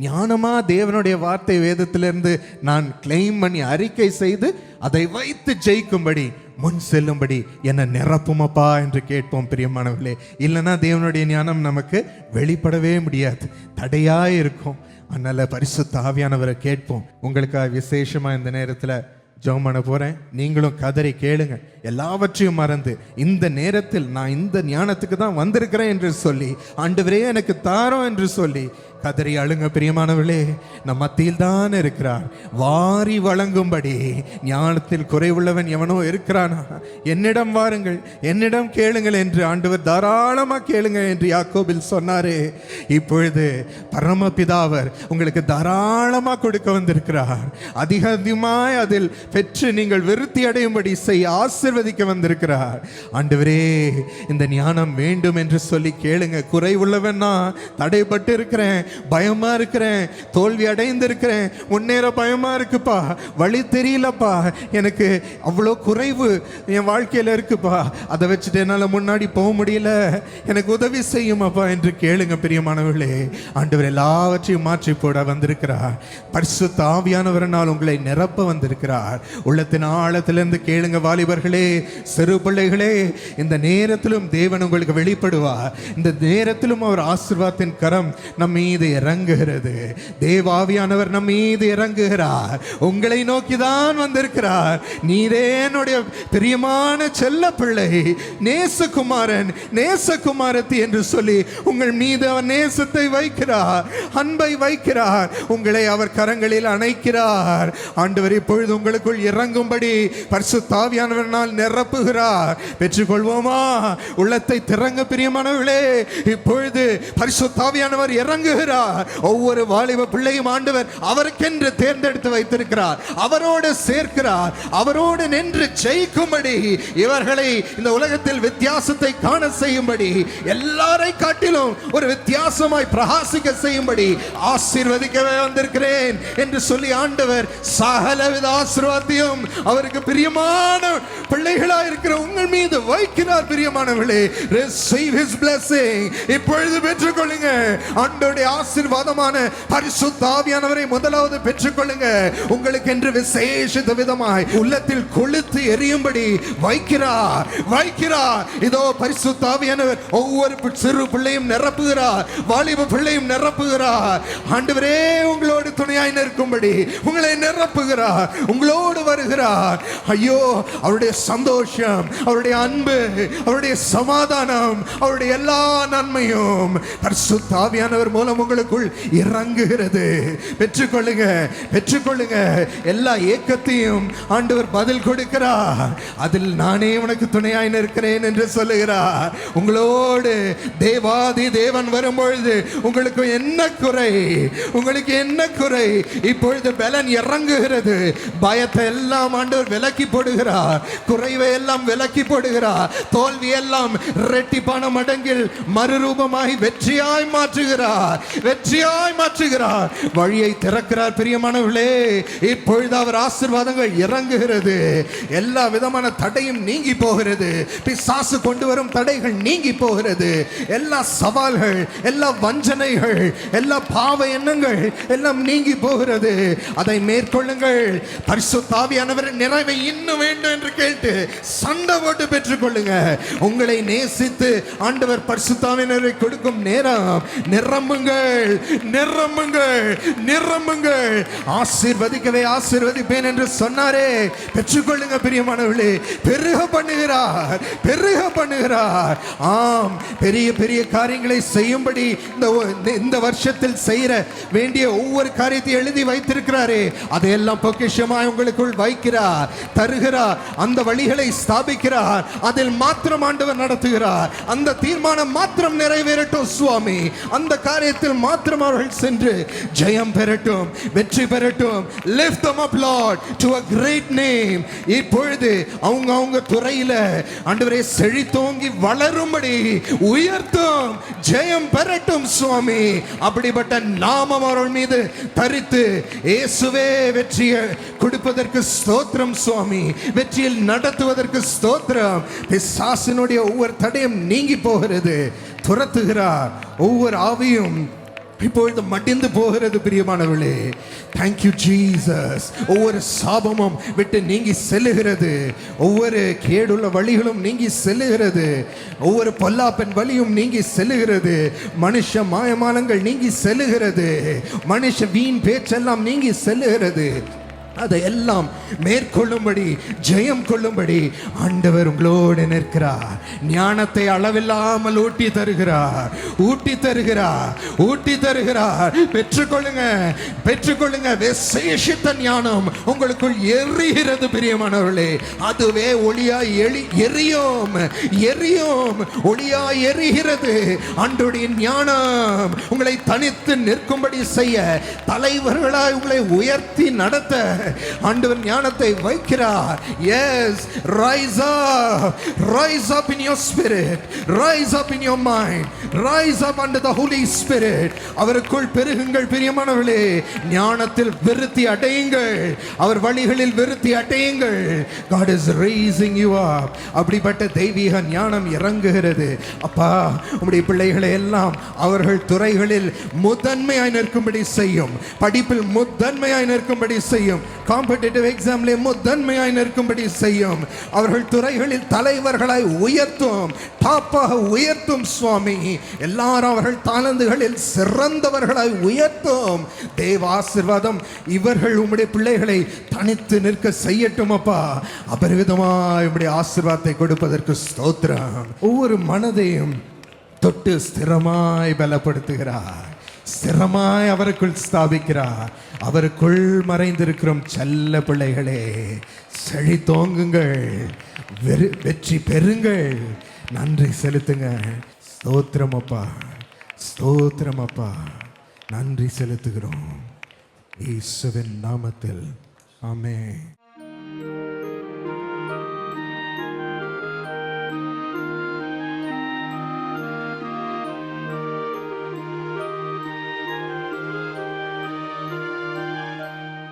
ஞானமாக தேவனுடைய வார்த்தை வேதத்திலிருந்து நான் கிளைம் பண்ணி அறிக்கை செய்து அதை வைத்து ஜெயிக்கும்படி முன் செல்லும்படி என்னை நிரப்புமப்பா என்று கேட்போம் பிரியமானவர்களே. இல்லைன்னா தேவனுடைய ஞானம் நமக்கு வெளிப்படவே முடியாது. தடையாக இருக்கும். அதனால் பரிசுத்த ஆவியானவரை கேட்போம். உங்களுக்காக விசேஷமாக இந்த நேரத்தில் ஜெபம் பண்ண போகிறேன் நீங்களும் கதறி கேளுங்க. எல்லாவற்றையும் மறந்து இந்த நேரத்தில் நான் இந்த ஞானத்துக்கு தான் வந்திருக்கிறேன் என்று சொல்லி ஆண்டவரே எனக்கு தாரோம் என்று சொல்லி கதறி அழுங்க பிரியமானவர்களே நம் மத்தியில் தான் இருக்கிறார். வாரி வழங்கும்படி ஞானத்தில் குறைவுள்ளவன் எவனோ இருக்கிறானா? என்னிடம் வாருங்கள் என்னிடம் கேளுங்கள் என்று ஆண்டவர் தாராளமாக கேளுங்கள் என்று யாக்கோபில் சொன்னாரே. இப்பொழுது பரமபிதாவர் உங்களுக்கு தாராளமாக கொடுக்க வந்திருக்கிறார். அதிக அதிகமாய் அதில் பெற்று நீங்கள் விருத்தி அடையும்படி செய்ய ஆசிர்வதிக்க வந்திருக்கிறார். ஆண்டவரே இந்த ஞானம் வேண்டும் என்று சொல்லி கேளுங்க. குறைவுள்ளவன் நான் தடைப்பட்டு இருக்கிறேன் பயமா இருக்கிறேன். தோல்வி அடைந்திருக்கிறேன். முன்னேற பயமா இருக்குப்பா. வழி தெரியலப்பா. எனக்கு அவ்வளோ குறைவு என் வாழ்க்கையில இருக்குப்பா. அதை வச்சுட்டு என்னால் முன்னாடி போக முடியல. எனக்கு உதவி செய்யுமாப்பா என்று கேளுங்க பிரியமானவர்களே. ஆண்டவர் எல்லாவற்றையும் மாற்றி போட வந்திருக்கிறார். பரிசு தாவியானவரனால் உங்களை நிரப்ப வந்திருக்கிறார். உள்ளத்தின் ஆழத்திலிருந்து கேளுங்க வாலிபர்களே சிறு பிள்ளைகளே. இந்த நேரத்திலும் தேவன் உங்களுக்கு வெளிப்படுவார். இந்த நேரத்திலும் அவர் ஆசிர்வாதத்தின் கரம் நம்ம மீது இறங்குகிறது. தேவாவியானவர் நம் மீது இறங்குகிறார். உங்களை நோக்கி தான் வந்திருக்கிறார். நீரே என்னுடைய பிரியமான செல்ல பிள்ளை நேசகுமாரன் நேசகுமாரத்தி என்று சொல்லி உங்கள் மீது அவர் நேசத்தை வைக்கிறார். அன்பை வைக்கிறார். உங்களை அவர் கரங்களில் அணைக்கிறார். ஆண்டவர் இப்பொழுது உங்களுக்குள் இறங்கும்படி பரிசுத்தாவியானவனால் நிரப்புகிறார். பெற்றுக்கொள்வோமா? உள்ளத்தை திறங்க பிரியமானவர்களே இப்பொழுது பரிசுத்தாவியானவர் இறங்குகிறார். ஒவ்வொரு வாலிப பிள்ளையும் ஆண்டவர் அவருக்கென்று தேர்ந்தெடுத்து வைத்திருக்கிறார். அவரோடு சேர்க்கிறார். அவரோடு நின்று ஜெயிக்கும்படி இவர்களை இந்த உலகத்தில் வித்தியாசத்தை காண செய்யும்படி எல்லாரை காட்டிலும் ஒரு வித்தியாசமாய் பிரகாசிக்க செய்யும்படி ஆசீர்வதிக்கவே வந்திருக்கிறேன் என்று சொல்லி ஆண்டவர் சகலவித ஆசீர்வாதத்தையும் அவருக்கு பிரியமான பிள்ளைகளா இருக்கிற உங்கள் மீது வைக்கிறார் பிரியமானவர்களே. Receive his blessing. இப்பொழுது பெற்றுக்கொள்ளுங்க ஆண்டோடைய ஆசீர்வாதமான பரிசுத்தாவியானவரை முதலாவது பெற்றுக்கொள்ளுங்க. உங்களுக்கு என்று விசேஷித்த விதமாய் உள்ளத்தில் கொளுத்து எரியும்படி வைக்கிறார் வைக்கிறார் இதோ பரிசுத்தாவியானவர் ஒவ்வொரு சிறு பிள்ளையும் நிரப்புகிறார் வாலிப பிள்ளையும் நிரப்புகிறார். ஆண்டவரே உங்களோட துணையாய் நிற்கும்படி உங்களை நிரப்புகிறார். உங்களோடு வருகிறார். ஐயோ அவருடைய சந்தோஷம் அவருடைய அன்பு அவருடைய சமாதானம் அவருடைய எல்லா நன்மையும் தாவியானவர் மூலம் உங்களுக்குள் இறங்குகிறது. பெற்றுக்கொள்ளுங்க பெற்றுக்கொள்ளுங்க. எல்லா ஏக்கத்தையும் ஆண்டவர் பதில் கொடுக்கிறார். அதில் நானே உனக்கு துணையாய் நிற்கிறேன் என்று சொல்லுகிறார். உங்களோடு தேவாதி தேவன் வரும்பொழுது உங்களுக்கு என்ன குறை? உங்களுக்கு என்ன குறை இப்பொழுது பலன் இறங்குகிறது. பயத்தை எல்லாம் ஆண்டவர் விலக்கி போடுகிறார். குறைவை எல்லாம் விலக்கி போடுகிறார். தோல்வி எல்லாம் ரெட்டிப்பான மடங்கில் மறுரூபமாய் வெற்றியாய் மாற்றுகிறார். வெற்றியாய் மாற்றுகிறார். வழியை திறக்கிறார் பிரியமானவர்களே. இப்பொழுது அவர் ஆசிர்வாதங்கள் இறங்குகிறது. எல்லா விதமான தடையும் நீங்கி போகிறது. பிசாசு கொண்டு வரும் தடைகள் நீங்கி போகிறது. எல்லா சவால்கள் எல்லா வஞ்சனைகள் எல்லா பாவ எண்ணங்கள் எல்லாம் நீ நீங்கி போகிறது. அதை மேற்கொள்ளுங்கள். பரிசுத்தாவியானவர் நிறைவை இன்னும் வேண்டும் என்று கேட்டு சண்டை போட்டு பெற்றுக்கொள்ளுங்க உங்களை நேசித்து ஆண்டவர் பரிசுத்தாவினரை கொடுக்கும் நேரம். நிரம்புங்கள். நிரம்புங்கள். நிரம்புங்கள். ஆசீர்வதிக்கவே ஆசீர்வதிப்பேன் என்று சொன்னாரே. பெற்றுக்கொள்ளுங்க பிரியமானவர்களே. பெருக பண்ணுகிறார். பெருக பண்ணுகிறார். ஆம். பெரிய பெரிய காரியங்களை செய்யும்படி இந்த இந்த- இந்த வருஷத்தில் செய்யற வேண்டிய ஒவ்வொரு காரியத்தை எழுதி வைத்திருக்கிறாரே அதையெல்லாம் பொக்கிஷமாய் உங்களுக்குள் வைக்கிறார். தருகிறார் அந்த வழிகளை ஸ்தாபிக்கிறார். அதில் மாத்திரம் ஆண்டவர் நடத்துகிறார். அந்த தீர்மானம் மாத்திரம் நிறைவேறட்டும் சுவாமி. அந்த காரியத்தில் மாத்திரம் அவர்கள் சென்று ஜெயம் பெறட்டும் வெற்றி பெறட்டும். Lift them up lord to a great name இப்பொழுது அவங்க அவங்க துறையில ஆண்டவரே செழித்தோங்கி வளரும்படி உயர்த்தும் ஜெயம் பெறட்டும் சுவாமி. அப்படிப்பட்ட நாமம் அவர்கள் மீது தரித்து இயேசுவே வெற்றியை கொடுப்பதற்கு ஸ்தோத்திரம் சுவாமி. வெற்றியில் நடத்துவதற்கு ஸ்தோத்திரம். பிசாசினுடைய ஒவ்வொரு தடையும் நீங்கி போகிறது. துரத்துகிறார். ஒவ்வொரு ஆவியும் இப்பொழுது மடிந்து போகிறது பிரியமானவர்களே. தேங்க்யூ ஜீசஸ் ஒவ்வொரு சாபமும் விட்டு நீங்கி செல்லுகிறது. ஒவ்வொரு கேடுள்ள வழிகளும் நீங்கி செல்லுகிறது. ஒவ்வொரு பொல்லாப்பன் வழியும் நீங்கி செல்லுகிறது. மனுஷ மாயமானங்கள் நீங்கி செல்லுகிறது. மனுஷ வீண் பேச்செல்லாம் நீங்கி செல்லுகிறது. அதையெல்லாம் மேற்கொள்ளும்படி ஜெயம் கொள்ளும்படி ஆண்டவர் உங்களோடு நிற்கிறார். ஞானத்தை அளவில்லாமல் ஊட்டி தருகிறார். ஊட்டி தருகிறார். ஊட்டி தருகிறார். பெற்றுக்கொள்ளுங்க. பெற்றுக்கொள்ளுங்க. விசேஷித்த ஞானம் உங்களுக்குள் எரிகிறது பிரியமானவர்களே. அதுவே ஒளியாய் எளி எரியும். எரியும். ஒளியாய் எரிகிறது. அன்றுடைய ஞானம் உங்களை தனித்து நிற்கும்படி செய்ய தலைவர்களாய் உங்களை உயர்த்தி நடத்த ஆண்டவர் ஞானத்தை வைக்கிறார். Yes rise up rise up in your spirit rise up in your mind rise up under the holy spirit அவருக்குள் பெருகுங்கள் பிரியமானவர்களே. ஞானத்தில் விருத்தி அடையுங்கள். அவர் வழிகளில் விருத்தி அடையுங்கள். God is raising you up. அப்படிப்பட்ட தெய்வீக ஞானம் இறங்குகிறது. அப்பா உம்முடைய பிள்ளைகளை எல்லாம் அவர்கள் துறைகளில் முதன்மையாய் நிற்கும்படி செய்யும். படிப்பில் முதன்மையாய் நிற்கும்படி செய்யும். காம்படிட்டிவ் எக்ஸாம்ல முதன்மையாய் நிற்கும்படி செய்யும். அவர்கள் துறைகளில் தலைவர்களாய் உயர்த்தும். டாப்பாக உயர்த்தும் சுவாமி. எல்லாரும் அவர்கள் தாளந்துகளில் சிறந்தவர்களாய் உயர்த்தும். தேவ ஆசிர்வாதம் இவர்கள் உம்முடைய பிள்ளைகளை தனித்து நிற்க செய்யட்டும் அப்பா. அபரிவிதமாய் உம்முடைய ஆசிர்வாதத்தை கொடுப்பதற்கு ஸ்தோத்திரம். ஒவ்வொரு மனதையும் தொட்டு ஸ்திரமாய் பலப்படுத்துகிறார். ஸ்திரமாய் அவருக்குள் ஸ்தாபிக்கிறார். அவருக்குள் மறைந்திருக்கிறோம் செல்ல பிள்ளைகளே. செழித்தோங்குங்கள் வெறு- வெற்றி பெறுங்கள். நன்றி செலுத்துங்க. ஸ்தோத்திரம் அப்பா. ஸ்தோத்திரம் அப்பா. நன்றி செலுத்துகிறோம். ஈசுவின் நாமத்தில். ஆமே